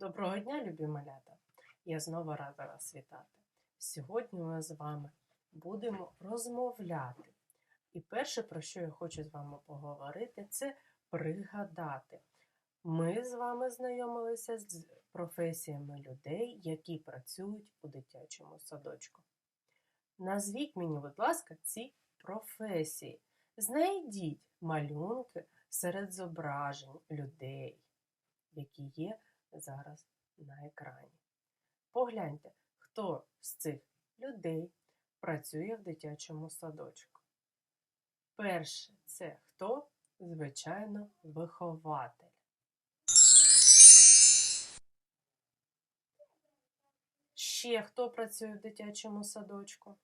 Доброго дня, любі малята! Я знову рада вас вітати. Сьогодні ми з вами будемо розмовляти. І перше, про що я хочу з вами поговорити, це пригадати. Ми з вами знайомилися з професіями людей, які працюють у дитячому садочку. Назвіть мені, будь ласка, ці професії. Знайдіть малюнки серед зображень людей, які є зараз на екрані. Погляньте, хто з цих людей працює в дитячому садочку. Перше це хто? Звичайно, вихователь. Ще хто працює в дитячому садочку?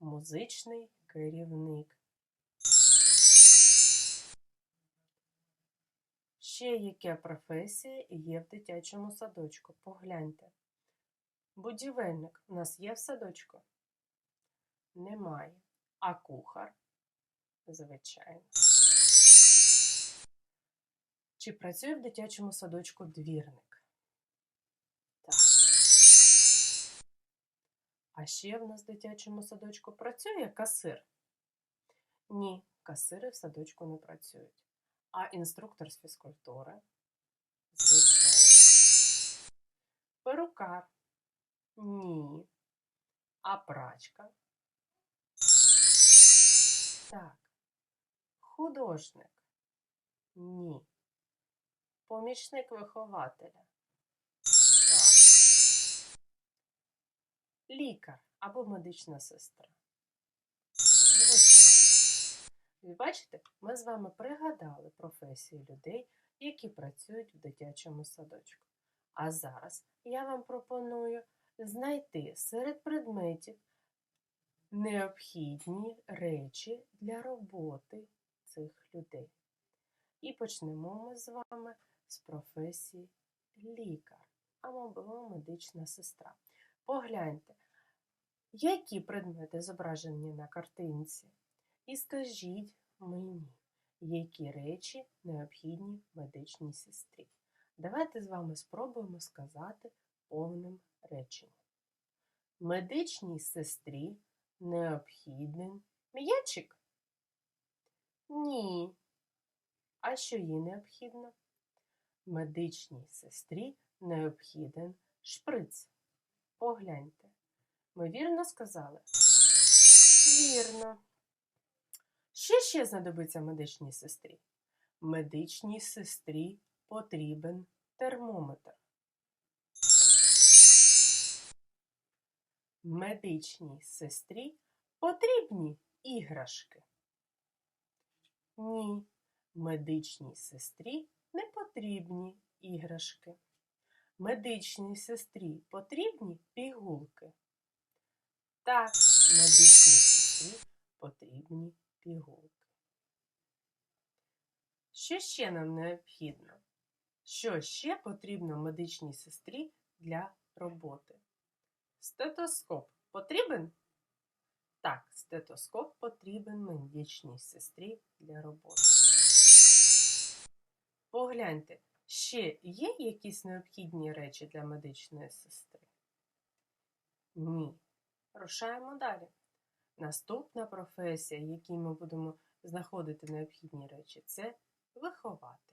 Музичний керівник. Ще яка професія є в дитячому садочку? Погляньте. Будівельник у нас є в садочку? Немає. А кухар? Звичайно. Чи працює в дитячому садочку двірник? Так. А ще в нас в дитячому садочку працює касир? Ні, касири в садочку не працюють. А інструктор з фізкультури? Звичайно. Перукар? Ні. А прачка? Так. Художник? Ні. Помічник вихователя? Так. Лікар або медична сестра? Ви бачите, ми з вами пригадали професії людей, які працюють в дитячому садочку. А зараз я вам пропоную знайти серед предметів необхідні речі для роботи цих людей. І почнемо ми з вами з професії лікар або медична сестра. Погляньте, які предмети зображені на картинці. І скажіть мені, які речі необхідні медичній сестрі. Давайте з вами спробуємо сказати повним реченням. Медичній сестрі необхідний м'ячик? Ні. А що їй необхідно? Медичній сестрі необхіден шприц. Погляньте. Ми вірно сказали? Вірно. Що ще знадобиться медичній сестрі? Медичній сестрі потрібен термометр. Медичній сестрі потрібні іграшки. Ні, медичній сестрі не потрібні іграшки. Медичній сестрі потрібні пігулки. Так, медичній сестрі потрібні пігулки. Що ще нам необхідно? Що ще потрібно медичній сестрі для роботи? Стетоскоп потрібен? Так, стетоскоп потрібен медичній сестрі для роботи. Погляньте, ще є якісь необхідні речі для медичної сестри? Ні. Рушаємо далі. Наступна професія, якій ми будемо знаходити необхідні речі, це вихователь.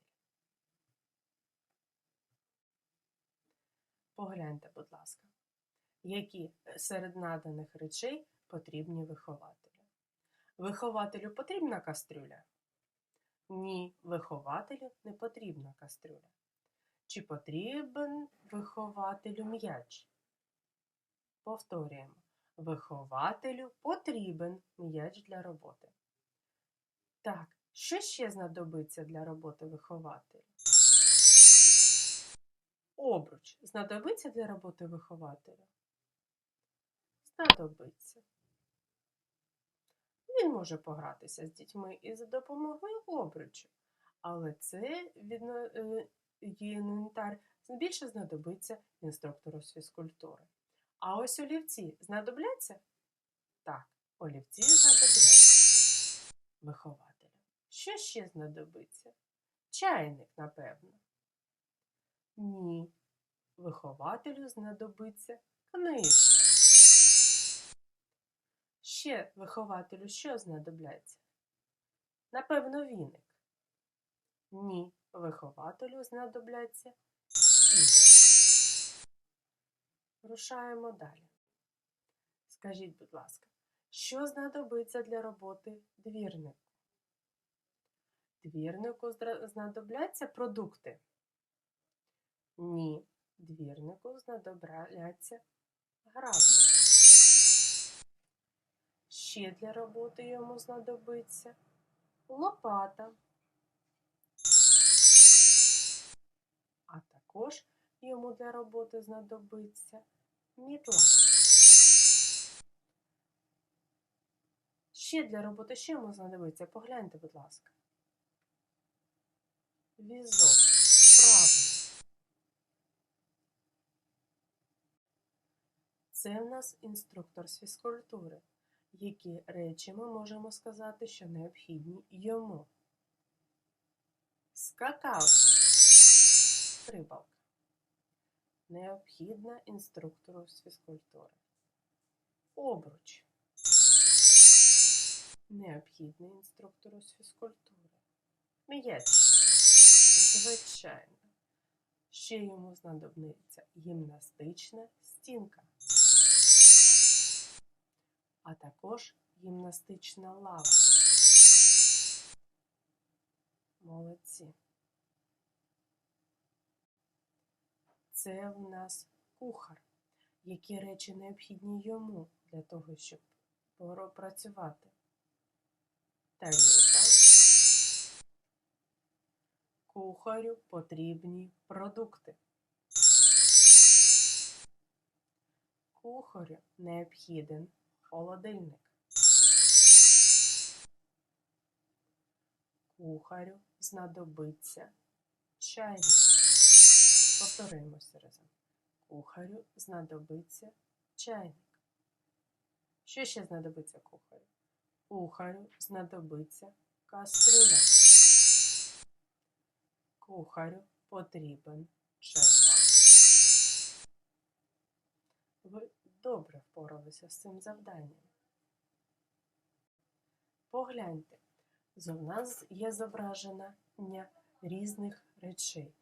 Погляньте, будь ласка, які серед наданих речей потрібні вихователю. Вихователю потрібна кастрюля? Ні, вихователю не потрібна кастрюля. Чи потрібен вихователю м'яч? Повторюємо. Вихователю потрібен м'яч для роботи. Так, що ще знадобиться для роботи вихователя? Обруч знадобиться для роботи вихователя? Знадобиться. Він може погратися з дітьми і за допомогою обручу, але це інвентар більше знадобиться інструктору з фізкультури. А ось олівці знадобляться? Так, олівці знадобляться вихователям. Що ще знадобиться? Чайник, напевно. Ні. Вихователю знадобиться книжка. Ще вихователю що знадобляться? Напевно, віник. Ні, вихователю знадобляться ігри. Рушаємо далі. Скажіть, будь ласка, що знадобиться для роботи двірнику? Двірнику знадобляться продукти? Ні, двірнику знадобляться граблі. Ще для роботи йому знадобиться лопата. А також йому для роботи знадобиться мітла. Ще для роботи що йому знадобиться? Погляньте, будь ласка. Візок. Правильно. Це в нас інструктор з фізкультури. Які речі ми можемо сказати, що необхідні йому? Скакав. Стрибалка. Необхідна інструктору з фізкультури. Обруч. Необхідний інструктору з фізкультури. М'яч. Звичайно. Ще йому знадобиться гімнастична стінка, а також гімнастична лава. Молодці. Це в нас кухар. Які речі необхідні йому для того, щоб працювати? Тарілка. Кухарю потрібні продукти. Кухарю необхіден холодильник. Кухарю знадобиться чайник. Повторимося разом. Кухарю знадобиться чайник. Що ще знадобиться кухарю? Кухарю знадобиться кастрюля. Кухарю потрібен черпак. Ви добре впоралися з цим завданням. Погляньте, у нас є зображення різних речей,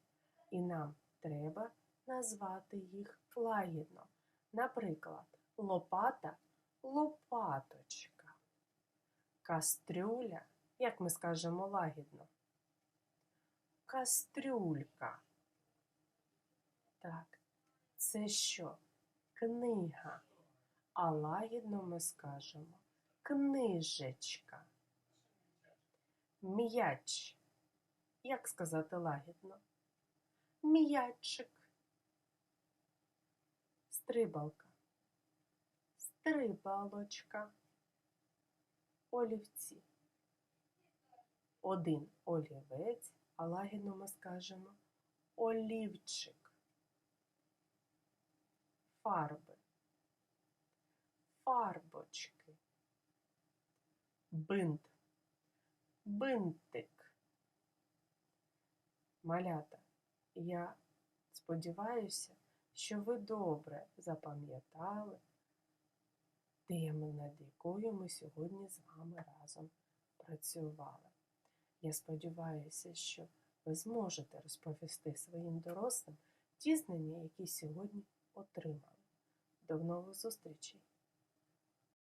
і нам треба назвати їх лагідно. Наприклад, лопата лопаточка, кастрюля, як ми скажемо лагідно, кастрюлька. Так, це що? Книга. А лагідно ми скажемо книжечка. М'яч. Як сказати лагідно? М'ячик. Стрибалка. Стрибалочка. Олівці. Один олівець, а лагідно ми скажемо олівчик. Фарби. Фарбочки. Бинт. Бинтик. Малята, я сподіваюся, що ви добре запам'ятали тему, над якою ми сьогодні з вами разом працювали. Я сподіваюся, що ви зможете розповісти своїм дорослим ті знання, які сьогодні отримали. До нових зустрічей!